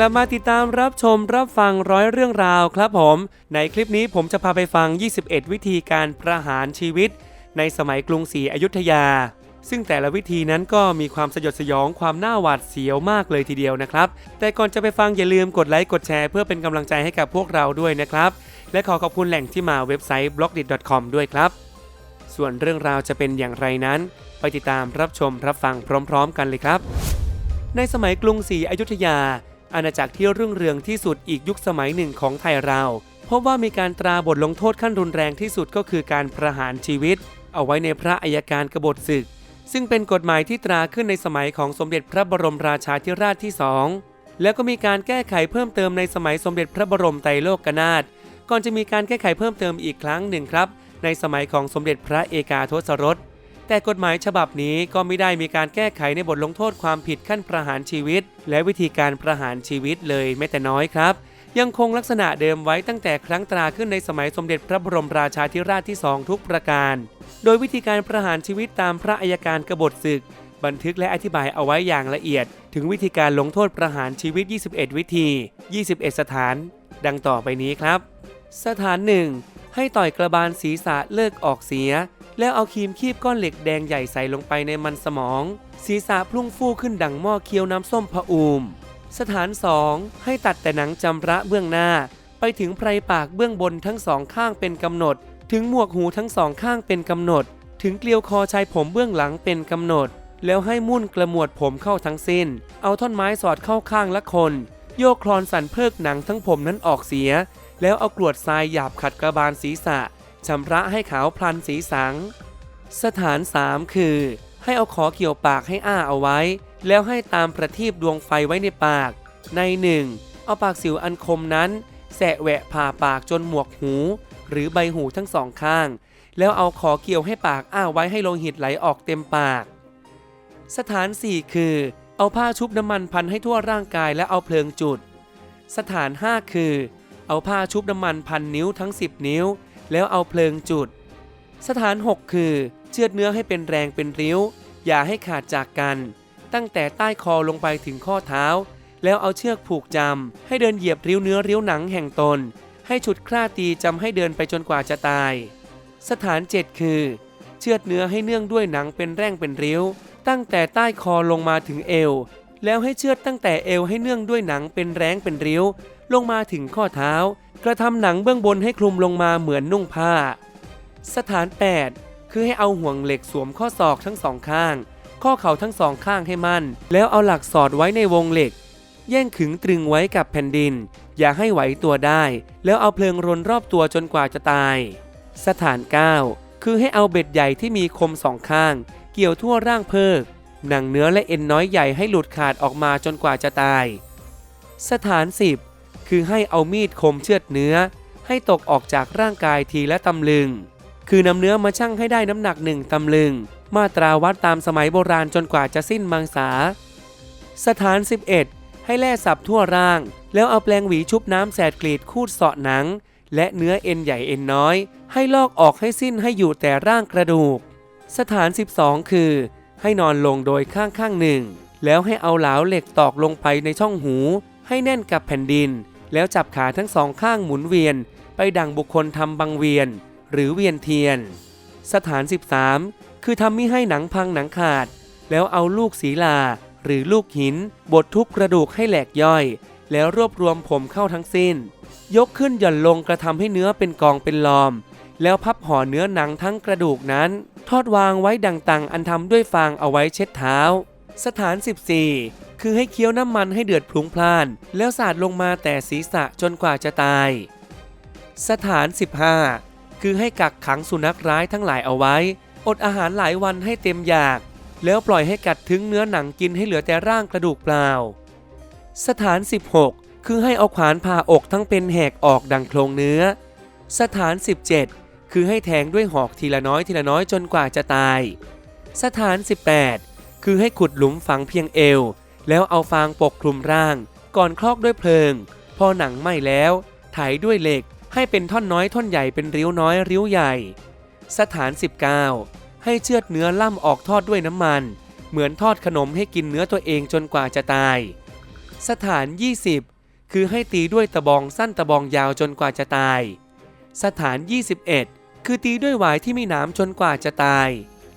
ลับมาติดตามรับชมรับฟังร้อยเรื่องราวครับผม ในคลิปนี้ผมจะพาไปฟัง 21 วิธีการประหารชีวิต ในสมัยกรุงศรีอยุธยา ซึ่งแต่ละวิธีนั้นก็มีความสยดสยองความน่าหวาดเสียวมากเลยทีเดียวนะครับ แต่ก่อนจะไปฟังอย่าลืมกดไลค์กดแชร์เพื่อเป็นกำลังใจให้กับพวกเราด้วยนะครับ และขอขอบคุณแหล่งที่มาเว็บไซต์ b l o g d i t c o m ด้วยครับ ส่วนเรื่องราวจะเป็นอย่างไรนั้น ไปติดตามรับชมรับฟังพร้อม ๆ กันเลยครับ ในสมัยกรุงศรีอยุธยา อาณาจักรที่รุ่งเรืองที่สุดอีกยุคสมัยหนึ่งของไทยเราพบว่ามีการตราบทลงโทษขั้นรุนแรงที่สุดก็คือการประหารชีวิต เอาไว้ในพระอัยการกบฏศึก ซึ่งเป็นกฎหมายที่ตราขึ้นในสมัยของสมเด็จพระบรมราชาธิราชที่สองแล้วก็มีการแก้ไขเพิ่มเติมในสมัยสมเด็จพระบรมไตรโลกนาถก่อนจะมีการแก้ไขเพิ่มเติมอีกครั้งหนึ่งครับ ในสมัยของสมเด็จพระเอกาทศรส แต่กฎหมายฉบับนี้ก็ไม่ได้มีการแก้ไขในบทลงโทษความผิดขั้นประหารชีวิต และวิธีการประหารชีวิตเลยแม้แต่น้อยครับ ยังคงลักษณะเดิมไว้ตั้งแต่ครั้งตราขึ้นในสมัยสมเด็จพระบรมราชาธิราชที่สองทุกประการ โดยวิธีการประหารชีวิตตามพระอัยการกบฏศึก บันทึกและอธิบายเอาไว้อย่างละเอียด ถึงวิธีการลงโทษประหารชีวิต 21 วิธี 21 สถาน ดังต่อไปนี้ครับ สถานหนึ่งให้ต่อยกระบาลศีรษะเลิกออกเสีย แล้วเอาครีมคีบก้อนเหล็กแดงใหญ่ใส่ลงไปในมันสมอง ศีรษะพลุ่งฟูขึ้นดังหม้อเคี้ยวน้ำส้มผอูม สถาน 2 ให้ตัดแต่หนังจำระเบื้องหน้า ไปถึงไพรปากเบื้องบนทั้งสองข้างเป็นกำหนด ถึงหมวกหูทั้งสองข้างเป็นกำหนด ถึงเกลียวคอชายผมเบื้องหลังเป็นกำหนด แล้วให้มุ่นกระมวดผมเข้าทั้งสิ้น เอาท่อนไม้สอดเข้าข้างละคน โยกคลอนสันเพิกหนังทั้งผมนั้นออกเสีย แล้วเอากรวดทรายหยาบขัดกระบาลศีรษะ ชำระให้ขาวพลันสีสัง สถาน 3 คือ ให้เอาขอเกี่ยวปากให้อ้าเอาไว้ แล้วให้ตามประทีปดวงไฟไว้ในปาก ในหนึ่งเอาปากสิวอันคมนั้น แสะแหวะผ่าปากจนหมวกหู หรือใบหูทั้งสองข้าง แล้วเอาขอเกี่ยวให้ปากอ้าไว้ให้โลหิตไหลออกเต็มปาก สถาน 4 คือ เอาผ้าชุบน้ำมันพันให้ทั่วร่างกายและเอาเพลิงจุด สถาน 5 คือ เอาผ้าชุบน้ำมันพันนิ้วทั้ง 10 นิ้ว แล้วเอาเพลิงจุด สถาน 6 คือ เชือดเนื้อให้เป็นแรงเป็นริ้ว อย่าให้ขาดจากกัน ตั้งแต่ใต้คอลงไปถึงข้อเท้า แล้วเอาเชือกผูกจำให้เดินเหยียบริ้วเนื้อริ้วหนังแห่งตน ให้ฉุดคร่าตีจำให้เดินไปจนกว่าจะตาย สถาน7คือ เชือดเนื้อให้เนื่องด้วยหนังเป็นแร่งเป็นริ้ว ตั้งแต่ใต้คอลงมาถึงเอว แล้วให้เชือดตั้งแต่เอวให้เนื่องด้วยหนังเป็นแร้งเป็นริ้ว ลงมาถึงข้อเท้า กระทำหนังเบื้องบนให้คลุมลงมาเหมือนนุ่งผ้า สถาน 8 คือให้เอาห่วงเหล็กสวมข้อศอกทั้งสองข้าง ข้อเข่าทั้งสองข้างให้มั่น แล้วเอาหลักสอดไว้ในวงเหล็ก แย่งขึงตรึงไว้กับแผ่นดิน อย่าให้ไหวตัวได้ แล้วเอาเพลิงรนรอบตัวจนกว่าจะตาย สถาน 9 คือให้เอาเบ็ดใหญ่ที่มีคมสองข้าง เกี่ยวทั่วร่างเพิก หนังเนื้อและเอ็นน้อยใหญ่ให้หลุดขาดออกมาจนกว่าจะตาย สถาน10คือให้เอามีดคมเชือดเนื้อ ให้ตกออกจากร่างกายทีละตำลึง คือนำเนื้อมาชั่งให้ได้น้ำหนักหนึ่งตำลึง มาตราวัดตามสมัยโบราณจนกว่าจะสิ้นมังสา สถาน 11 ให้แล่สับทั่วร่าง แล้วเอาแปลงหวีชุบน้ำแสดกรีดคูดเสาะหนัง และเนื้อเอ็นใหญ่เอ็นน้อย ให้ลอกออกให้สิ้นให้อยู่แต่ร่างกระดูก สถาน 12 คือ ให้นอนลงโดยข้างข้างหนึ่ง แล้วให้เอาเหลาเหล็กตอกลงไปในช่องหู ให้แน่นกับแผ่นดิน แล้วจับขาทั้งสองข้างหมุนเวียน ไปดังบุคคลทำบังเวียน หรือเวียนเทียน สถาน 13 คือทำมิให้หนังพังหนังขาด แล้วเอาลูกศีลา หรือลูกหิน บดทุบกระดูกให้แหลกย่อย แล้วรวบรวมผมเข้าทั้งสิ้น ยกขึ้นหย่อนลงกระทำให้เนื้อเป็นกองเป็นลอม แล้วพับห่อเนื้อหนังทั้งกระดูกนั้น ทอดวางไว้ดังตังอันทำด้วยฟางเอาไว้เช็ดเท้า สถาน 14 คือให้เคี้ยวน้ำมันให้เดือดพลุงพล่าน แล้วสาดลงมาแต่ศีรษะจนกว่าจะตาย สถาน 15 คือให้กักขังสุนัขร้ายทั้งหลายเอาไว้ อดอาหารหลายวันให้เต็มอยาก แล้วปล่อยให้กัดถึงเนื้อหนังกินให้เหลือแต่ร่างกระดูกเปล่า สถาน 16 คือให้เอาขวานผ่าอกทั้งเป็นแหกออกดังโครงเนื้อ สถาน 17 คือให้แทงด้วยหอกทีละน้อยทีละน้อยจนกว่าจะตาย สถาน 18 คือให้ขุดหลุมฝังเพียงเอว แล้วเอาฟางปกคลุมร่าง ก่อนคลอกด้วยเพลิง พอหนังไหม้แล้วไถด้วยเหล็กให้เป็นท่อนน้อยท่อนใหญ่เป็นริ้วน้อยริ้วใหญ่ สถาน 19 ให้เชือดเนื้อล่ำออกทอดด้วยน้ำมัน เหมือนทอดขนมให้กินเนื้อตัวเองจนกว่าจะตาย สถาน 20 คือให้ตีด้วยตะบองสั้นตะบองยาวจนกว่าจะตาย สถาน 21 คือตีด้วยหวายที่มีหนามจนกว่าจะตาย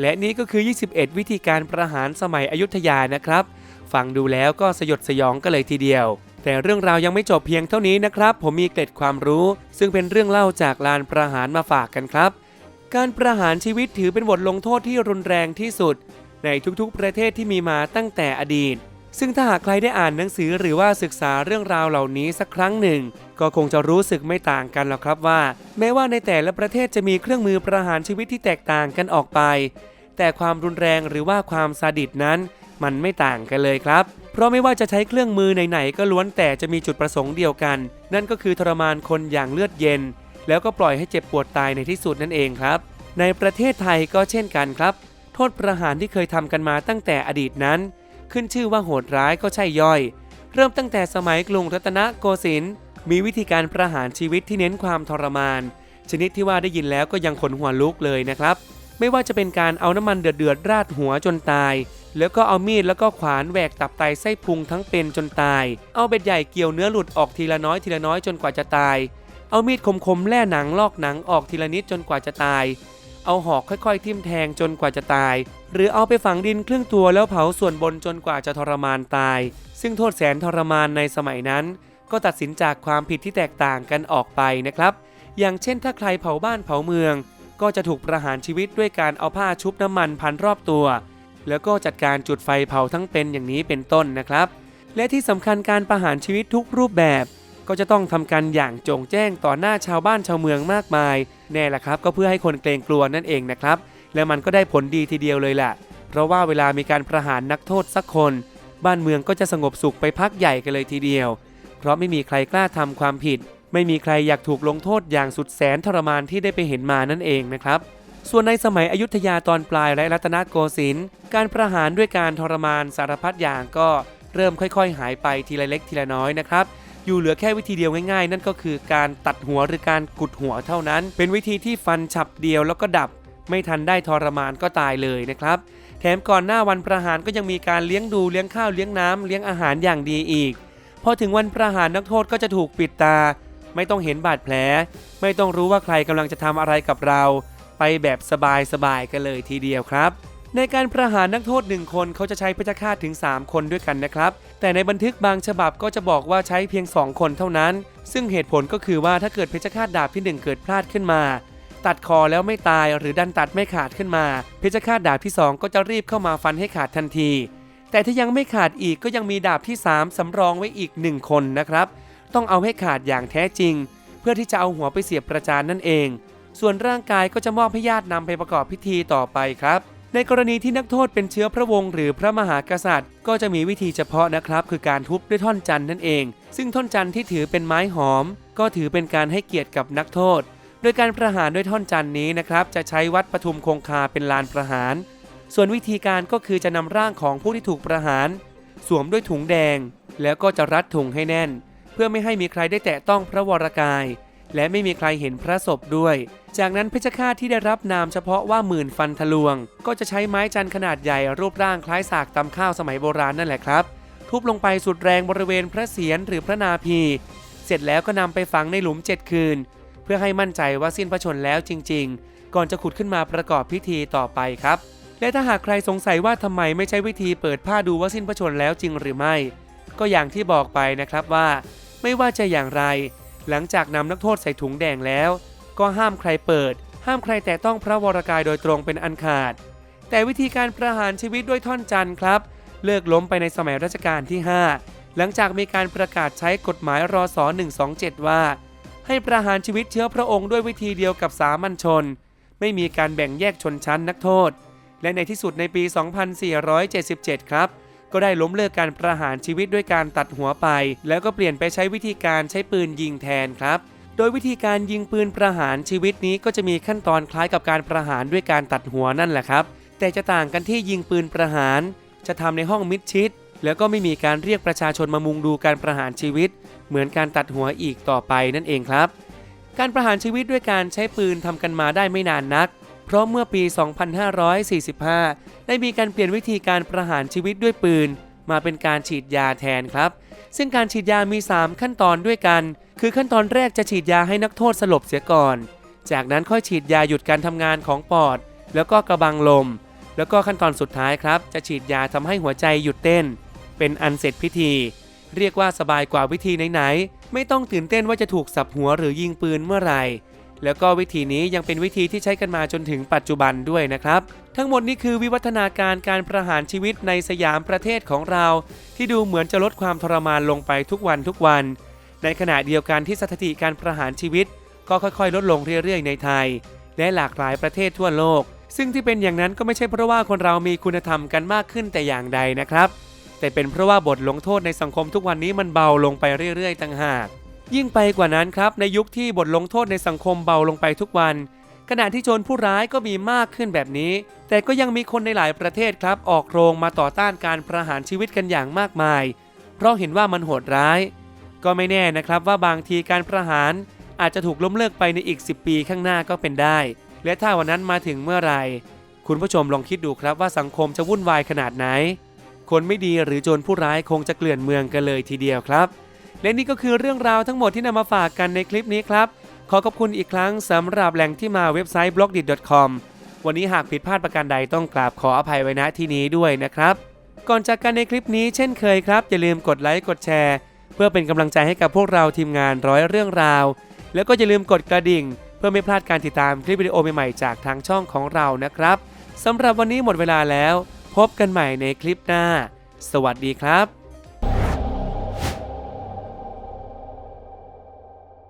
และนี่ก็คือ 21 วิธีการประหารสมัยอยุธยานะครับ ฟังดูแล้วก็สยดสยองกันเลยทีเดียว แต่เรื่องราวยังไม่จบเพียงเท่านี้นะครับ ผมมีเกร็ดความรู้ ซึ่งเป็นเรื่องเล่าจากลานประหารมาฝากกันครับ การประหารชีวิตถือเป็นบทลงโทษที่รุนแรงที่สุด ในทุกๆ ประเทศที่มีมาตั้งแต่อดีต ซึ่งถ้าหากใครได้อ่านหนังสือหรือว่าศึกษาเรื่องราวเหล่านี้สักครั้งหนึ่ง ก็คงจะรู้สึกไม่ต่างกันหรอกครับว่า แม้ว่าในแต่ละประเทศจะมีเครื่องมือประหารชีวิตที่แตกต่างกันออกไป แต่ความรุนแรงหรือว่าความซาดิสนั้น มันไม่ต่างกันเลยครับ เพราะไม่ว่าจะใช้เครื่องมือไหนๆก็ล้วนแต่จะมีจุดประสงค์เดียวกัน นั่นก็คือทรมานคนอย่างเลือดเย็น แล้วก็ปล่อยให้เจ็บปวดตายในที่สุดนั่นเองครับ ในประเทศไทยก็เช่นกันครับ โทษประหารที่เคยทำกันมาตั้งแต่อดีตนั้น ขึ้นชื่อว่าโหดร้ายก็ใช่ย่อย เริ่มตั้งแต่สมัยกรุงรัตนโกสินทร์มีวิธีการประหารชีวิตที่เน้นความทรมาน ชนิดที่ว่าได้ยินแล้วก็ยังขนหัวลุกเลยนะครับ ไม่ว่าจะเป็นการเอาน้ำมันเดือดๆราดหัวจนตาย แล้วก็เอามีดแล้วก็ขวานแหวกตับไตไส้พุงทั้งเป็นจนตาย เอาเบ็ดใหญ่เกี่ยวเนื้อหลุดออกทีละน้อยทีละน้อยจนกว่าจะตาย เอามีดคมๆแล่หนังลอกหนังออกทีละนิดจนกว่าจะตาย เอาหอกค่อยๆ ทิ่มแทงจนกว่าจะตาย หรือเอาไปฝังดินครึ่งตัวแล้วเผาส่วนบนจนกว่าจะทรมานตาย ซึ่งโทษแสนทรมานในสมัยนั้น ก็ตัดสินจากความผิดที่แตกต่างกันออกไปนะครับ อย่างเช่นถ้าใครเผาบ้านเผาเมือง ก็จะถูกประหารชีวิตด้วยการเอาผ้าชุบน้ำมันพันรอบตัว แล้วก็จัดการจุดไฟเผาทั้งเป็นอย่างนี้เป็นต้นนะครับ และที่สำคัญการประหารชีวิตทุกรูปแบบ ก็จะต้องทำกันอย่างจงแจ้งต่อหน้าชาวบ้านชาวเมืองมากมายแน่ละครับ ก็เพื่อให้คนเกรงกลัวนั่นเองนะครับ และมันก็ได้ผลดีทีเดียวเลยแหละเพราะว่าเวลามีการประหารนักโทษสักคน บ้านเมืองก็จะสงบสุขไปพักใหญ่กันเลยทีเดียว เพราะไม่มีใครกล้าทำความผิด ไม่มีใครอยากถูกลงโทษอย่างสุดแสนทรมานที่ได้ไปเห็นมานั่นเองนะครับส่วนในสมัยอยุธยาตอนปลายและรัตนโกสินทร์การประหารด้วยการทรมานสารพัดอย่างก็เริ่มค่อย ๆ หายไปทีละเล็กทีละน้อยนะครับ อยู่เหลือแค่วิธีเดียวง่ายๆ นั่นก็คือการตัดหัวหรือการกุดหัวเท่านั้น เป็นวิธีที่ฟันฉับเดียวแล้วก็ดับ ไม่ทันได้ทรมานก็ตายเลยนะครับ แถมก่อนหน้าวันประหารก็ยังมีการเลี้ยงดูเลี้ยงข้าวเลี้ยงน้ำเลี้ยงอาหารอย่างดีอีก พอถึงวันประหารนักโทษก็จะถูกปิดตา ไม่ต้องเห็นบาดแผล ไม่ต้องรู้ว่าใครกำลังจะทำอะไรกับเรา ไปแบบสบายๆกันเลยทีเดียวครับ ในการประหารนักโทษหนึ่งคนเขาจะใช้เพชฌฆาตถึง 3 คนด้วยกันนะครับ แต่ในบันทึกบางฉบับก็จะบอกว่าใช้เพียง 2 คนเท่านั้น ซึ่งเหตุผลก็คือว่าถ้าเกิดเพชฌฆาตดาบที่ 1 เกิดพลาดขึ้นมา ตัดคอแล้วไม่ตายหรือดันตัดไม่ขาดขึ้นมา เพชฌฆาตดาบที่ 2 ก็จะรีบเข้ามาฟันให้ขาดทันที แต่ถ้ายังไม่ขาดอีกก็ยังมีดาบที่ 3 สำรองไว้อีก 1 คนนะครับ ต้องเอาให้ขาดอย่างแท้จริง เพื่อที่จะเอาหัวไปเสียบประจานนั่นเอง ส่วนร่างกายก็จะมอบให้ญาตินำไปประกอบพิธีต่อไปครับ ในกรณีที่นักโทษเป็นเชื้อพระวงศ์หรือพระมหากษัตริย์ ก็จะมีวิธีเฉพาะนะครับ คือการทุบด้วยท่อนจันทร์นั่นเอง ซึ่งท่อนจันทร์ที่ถือเป็นไม้หอม ก็ถือเป็นการให้เกียรติกับนักโทษ โดยการประหารด้วยท่อนจันทร์นี้นะครับ จะใช้วัดปทุมคงคาเป็นลานประหาร ส่วนวิธีการก็คือจะนำร่างของผู้ที่ถูกประหาร สวมด้วยถุงแดง แล้วก็จะรัดถุงให้แน่น เพื่อไม่ให้มีใครได้แตะต้องพระวรกาย และไม่มีใครเห็นพระศพด้วย จากนั้นเพชฌฆาตที่ได้รับนามเฉพาะว่าหมื่นฟันทะลวง ก็จะใช้ไม้จันขนาดใหญ่รูปร่างคล้ายสากตำข้าวสมัยโบราณนั่นแหละครับ ทุบลงไปสุดแรงบริเวณพระเศียรหรือพระนาภีเสร็จแล้วก็นำไปฝังในหลุมเจ็ดคืน เพื่อให้มั่นใจว่าสิ้นพระชนแล้วจริง ๆ ก่อนจะขุดขึ้นมาประกอบพิธีต่อไปครับ และถ้าหากใครสงสัยว่าทำไมไม่ใช้วิธีเปิดผ้าดูว่าสิ้นพระชนแล้วจริงหรือไม่ ก็อย่างที่บอกไปนะครับว่า ไม่ว่าจะอย่างไร หลังจากนำนักโทษใส่ถุงแดงแล้ว ก็ห้ามใครเปิด ห้ามใครแต่ต้องพระวรกายโดยตรงเป็นอันขาด แต่วิธีการประหารชีวิตด้วยท่อนจันทร์ครับ เลิกล้มไปในสมัยรัชกาลที่ 5 หลังจากมีการประกาศใช้กฎหมายรศ127 ว่า ให้ประหารชีวิตเชื้อพระองค์ด้วยวิธีเดียวกับสามัญชน ไม่มีการแบ่งแยกชนชั้นนักโทษ และในที่สุดในปี 2477 ครับ ก็ได้ล้มเลิกการประหารชีวิตด้วยการตัดหัวไป แล้วก็เปลี่ยนไปใช้วิธีการใช้ปืนยิงแทนครับ โดยวิธีการยิงปืนประหารชีวิตนี้ก็จะมีขั้นตอนคล้ายกับการประหารด้วยการตัดหัวนั่นแหละครับ แต่จะต่างกันที่ยิงปืนประหาร จะทำในห้องมิดชิด แล้วก็ไม่มีการเรียกประชาชนมามุงดูการประหารชีวิต เหมือนการตัดหัวอีกต่อไปนั่นเองครับ การประหารชีวิตด้วยการใช้ปืนทำกันมาได้ไม่นานนัก เพราะเมื่อปี 2545 ได้มีการเปลี่ยนวิธีการประหารชีวิตด้วยปืน มาเป็นการฉีดยาแทนครับ ซึ่งการฉีดยามี 3 ขั้นตอนด้วยกัน คือขั้นตอนแรกจะฉีดยาให้นักโทษสลบเสียก่อน จากนั้นค่อยฉีดยาหยุดการทำงานของปอด แล้วก็กระบังลม แล้วก็ขั้นตอนสุดท้ายครับ จะฉีดยาทำให้หัวใจหยุดเต้น เป็นอันเสร็จพิธี เรียกว่าสบายกว่าวิธีไหนๆไม่ต้องตื่นเต้นว่าจะถูกสับหัวหรือยิงปืนเมื่อไหร่ แล้วก็วิธีนี้ยังเป็นวิธีที่ใช้กันมาจนถึงปัจจุบันด้วยนะครับ ทั้งหมดนี้คือวิวัฒนาการการประหารชีวิตในสยามประเทศของเรา ที่ดูเหมือนจะลดความทรมานลงไปทุกวันทุกวัน ในขณะเดียวกันที่สถิติการประหารชีวิต ก็ค่อยๆ ลดลงเรื่อยๆ ในไทย และหลากหลายประเทศทั่วโลก ซึ่งที่เป็นอย่างนั้นก็ไม่ใช่เพราะว่าคนเรามีคุณธรรมกันมากขึ้นแต่อย่างใดนะครับ แต่เป็นเพราะว่าบทลงโทษในสังคมทุกวันนี้มันเบาลงไปเรื่อยๆ ต่างหาก ยิ่งไปกว่านั้นครับในยุคที่บทลงโทษในสังคมเบาลงไปทุกวัน ขณะที่โจรผู้ร้ายก็มีมากขึ้นแบบนี้ แต่ก็ยังมีคนในหลายประเทศครับ ออกโรงมาต่อต้านการประหารชีวิตกันอย่างมากมาย เพราะเห็นว่ามันโหดร้าย ก็ไม่แน่นะครับว่าบางทีการประหารอาจจะถูกล้มเลิกไปในอีก 10 ปีข้างหน้าก็เป็นได้ และถ้าวันนั้นมาถึงเมื่อไหร่คุณผู้ชมลองคิดดูครับว่าสังคมจะวุ่นวายขนาดไหน คนไม่ดีหรือโจรผู้ร้ายคงจะเกลื่อนเมืองกันเลยทีเดียวครับ และนี่ก็คือเรื่องราวทั้งหมดที่นำมาฝากกันในคลิปนี้ครับ ขอขอบคุณอีกครั้งสำหรับแหล่งที่มาเว็บไซต์ b l o g d i t c o m วันนี้หากผิดพลาดประการใดต้องกราบขออภัยไว้ณที่นี้ด้วยนะครับ ก่อนจากกันในคลิปนี้เช่นเคยครับ อย่าลืมกดไลค์กดแชร์ เพื่อเป็นกำลังใจให้กับพวกเราทีมงานร้อยเรื่องราว แล้วก็อย่าลืมกดกระดิ่ง เพื่อไม่พลาดการติดตามคลิปวิดีโอใหม่ๆจากทางช่องของเรานะครับสำหรับวันนี้หมดเวลาแล้ว พบกันใหม่ในคลิปหน้า สวัสดีครับ